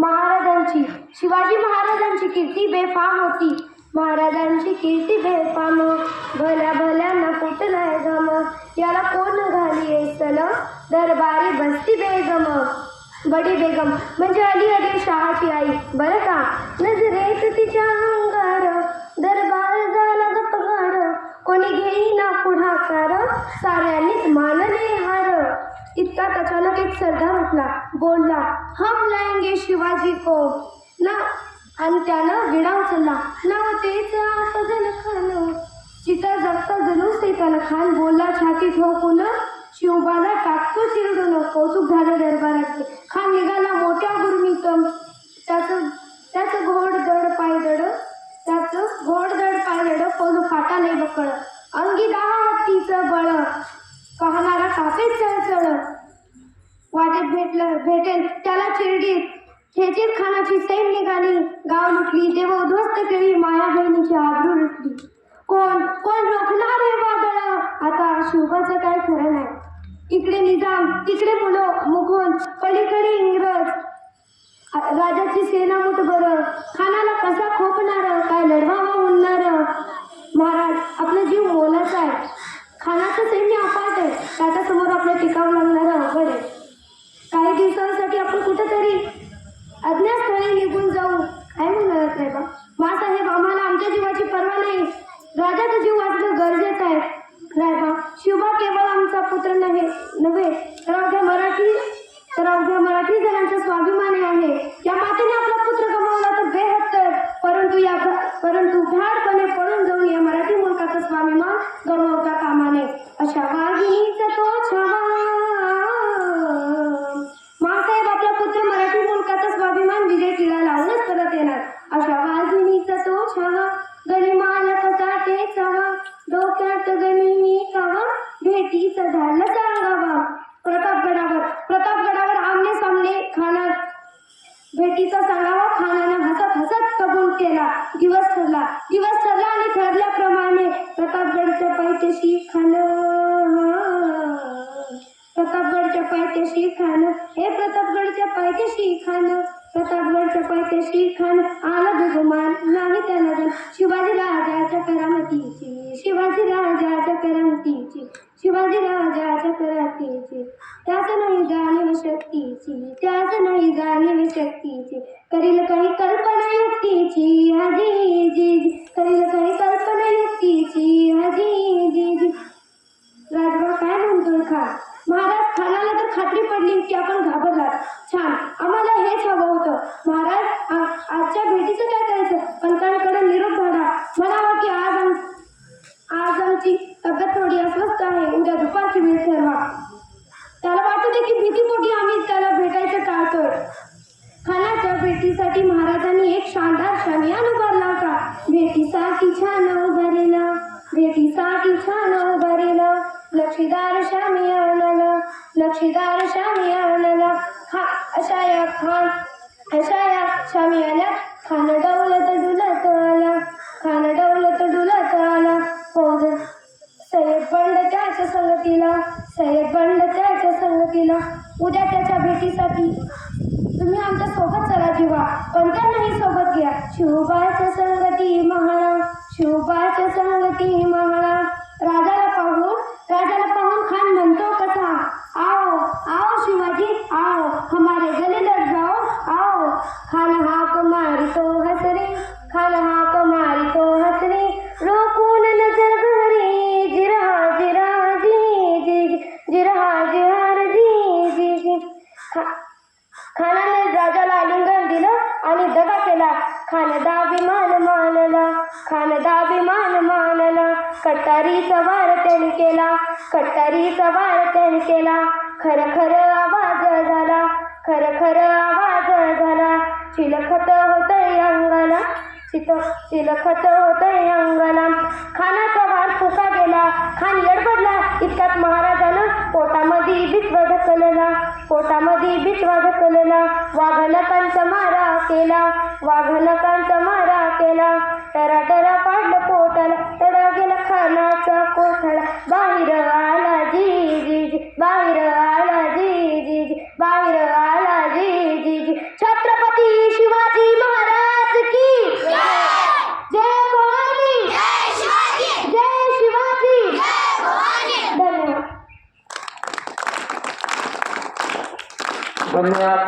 महाराजांची शिवाजी महाराजांची कीर्ती बेफाम होती. महाराजांची कीर्ती बेफाम भल्या भल्यांना फुटलाय गम? याला कोण घाली सल दरबारी बसती बेगम. बडी बेगम म्हणजे अली अली शहाची आई. बरं का? नजरेत तिच्या अंगार दरबार झाला गपगार कोणी घेईना पुढाकार? साऱ्यांनीच मान इतकाच अचानक एक सरदार उठला बोलला हम लाएंगे शिवाजी को. ना आणि त्यानं विडा उचलला ना तेच अफजल खान. चिता जगता जणूच ते त्याला खान बोलला छाती ठोकून शिवबाला टाकतो चिरडून कौतुक झालं दरबाराचे खान निघाला मोठ्या गुरमीत त्याचं त्याचं घोड दड पाय दड त्याचं घोड दड पाय दड पोज फाटा नाही बकळ अंगी दहा हत्तीचं बळ. पाहणारा कापेच चळचळ वाटेत भेटलं भेटेल त्याला चिरडी खेचीर खानाची सैन निघाली. गाव लुटली देव उद्ध्वस्त केली माया बहिणीची आबरू लुटली. कोण कोण रोखणार हे वादळ? आता शिवबाचं काय खरं नाही. इकडे निजाम तिकडे मुलं मुघल पलीकडे इंग्रज. राजाची सेना मुठ बरं. खानाला कसा खोपणार? काय लढवावा उडणार महाराज आपला जीव मोलाचा आहे खानाचं सैन्य अफाट त्याच्यासमोर आपलं टिकावं लागणारं अवघड आहे. काही दिवसांसाठी आपण कुठेतरी अज्ञातस्थळी निघून जाऊ. काय म्हणत नाही बा? मासाहेब आम्हाला आमच्या जीवाची पर्वा नाही. राजाचा जीव वाचणं गरजेचं आहे. रायबा शिवबा केवळ आमचा पुत्र नव्हे नव्हे तर अवघ्या मराठी तर अवघ्या मराठी जणांचा स्वाभिमान आहे. या मातेने आपला पुत्र गमावला तर बेहत्तर. परंतु या परंतु भ्याडपणे पळून जाऊन या मराठी स्वाभिमान गमवता कामा नये अशा वाघिणीचा तो छवा. मासाहेब आपला पुत्र मराठी मुलकाचा स्वाभिमान विजय किला लावूनच परत येणार. अशा वाघिणीचा तो छावा. गणिमाला कसा टेचावा डोक्यात गणिमी कावा. भेटीचा झाला सांगावा. प्रतापगडावर प्रतापगडावर आमने सामने खाणार. भेटीचा सांगावा खानानं हसत हसत कबूल केला. दिवस ठरला दिवस ठरला. प्रतापगडच्या पायथ्याशी खान प्रतापगडच्या पायथ्याशी खान हे प्रतापगडच्या पायथ्याशी खान प्रतापगडच्या पायथ्याशी खान आला दुगमान नाही त्याला जाण शिवाजी राजाच्या करामतीची. शिवाजी राजाच्या करामतीची. शिवाजी राजाच्या करामतीची. त्याच नाही जाणीव शक्तीची. त्याच नाही जाणीव शक्तीची. करील काही कल्पना आमची तब्येत थोडी अस्वस्थ आहे. उद्या दुपारची वेळ ठरवा. त्याला वाटत होते की भीतीपोटी आम्ही त्याला भेटायचं टाळतोय खानाच्या भेटीसाठी महाराजांनी एक शानदार शनियान उभारला होता. भेटीसाठी छान उभारेला. भेटीसाठी छान उभारेला. लक्षीदार शामियानाला लक्षीदार शामियानाला खा अशा या खान. अशा या शामियाला खान डवलत डुलत आला. खान डवलत संगतीला सय्यद बंड त्याच्या संगतीला उद्या त्याच्या भेटीसाठी. तुम्ही आमच्यासोबत चला जीवा. पण त्यांनाही सोबत घ्या. शिवबाच्या संगती महाळा शिवबाच्या संगती महाळा राजाला पाहून राजाला पाहून खान म्हणतो कसा? आओ आओ शिवाजी आओ हमारे मानला खानदा खानदाभिमान मानला खानदाभिमान मानला. कट्टारीचा वार त्याने केला कट्टारीचा वार त्याने केला. खरं खरं आवाज झाला खरं खरं आवाज झाला. चिलखत होत अंगाला चित चिलखत होत अंगाला. खान वार फुका गेला खान लडबडला इतक्यात महाराजानं पोटामध्ये बिचवा ढकलला पोटामध्ये बिचवा ढकलला वाघनकांचा मारा केला वाघनकांचा मारा केला. टरा टरा पाडलं पोटाला तडा गेला खानाचा कोठाला बाहेर आला जी जी जी बाहेर आला ধন্যবাদ।